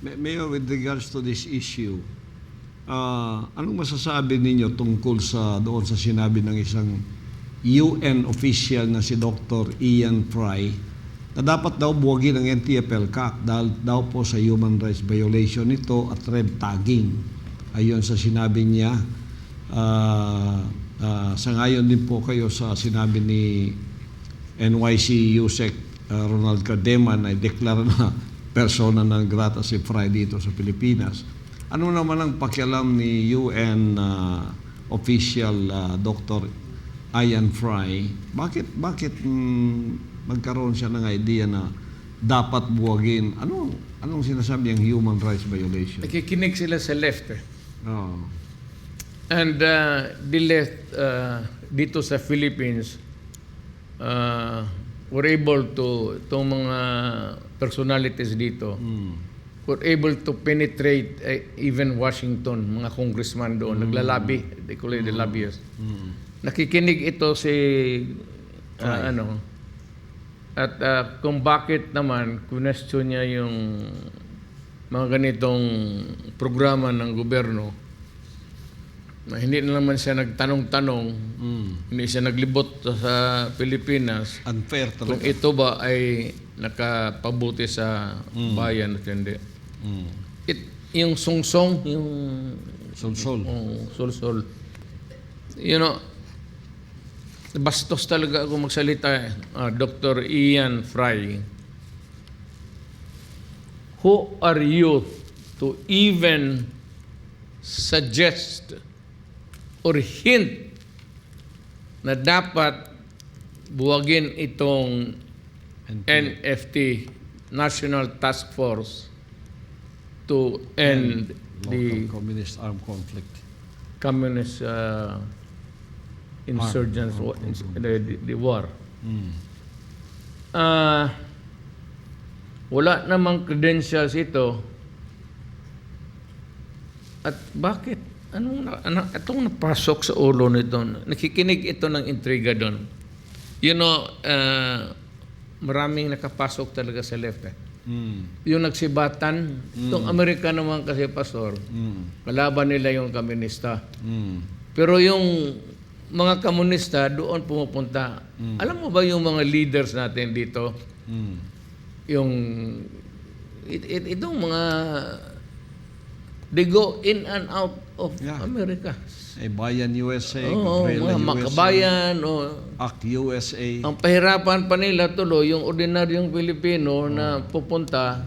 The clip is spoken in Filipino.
Ma- Mayor, with regards to this issue, ah, anong masasabi ninyo tungkol sa doon sa sinabi ng isang UN official na si Dr. Ian Fry na dapat daw buwagin ng NTFL-CAC dahil daw po sa human rights violation nito at red tagging. Ayon sa sinabi niya, ah, ah, sa ngayon din po kayo sa sinabi ni NYC USEC uh, Ronald Cardema na deklara na persona ng grata si Fry dito sa Pilipinas. Ano naman ang pakialam ni UN uh, official uh, Dr. Ian Fry? Bakit bakit mm, magkaroon siya ng idea na dapat buwagin? Ano anong sinasabi ang human rights violation? Nakikinig sila sa left eh. Oh. And uh, the left uh, dito sa Philippines uh, were able to, itong mga personalities dito, Mm. were able to penetrate eh, even Washington, mga congressman doon, naglalabi, they call it the lobbyists. Mm. Nakikinig ito si uh, Right. ano at uh, kung bakit naman question niya yung mga ganitong programa ng gobyerno na hindi na naman siya nagtanong-tanong, Mm. hindi siya naglibot sa Pilipinas Unfair kung talaga. ito ba ay nakapabuti sa bayan at hindi. Mm. It, yung sungsong, yung Solsol. Oh, sol-sol. You know, bastos talaga ako magsalita. eh. Ah, Dr. Ian Fry. Who are you to even suggest or hint na dapat buwagin itong NFT, National Task Force, to end the Local communist armed conflict. communist uh, insurgents, wa- ins- the, the, the war. Mm. Ah, wala namang credentials ito. At bakit? Anong, na- ano, itong napasok sa ulo nito? Nakikinig ito ng intriga doon. You know, ah, maraming nakapasok talaga sa left. Eh. Mm. Yung nagsibatan, itong Amerika naman kasi, Pastor, Mm. kalaban nila yung kamunista. Mm. Pero yung mga komunista doon pumupunta. Alam mo ba yung mga leaders natin dito, Mm. yung it, it, itong mga they go in and out of Yeah. America. Eh, Bayan USA, Oo, Gabriela mga USA, makabayan. o ACT USA. ang pahirapan pa nila tuloy yung ordinaryong Pilipino na pupunta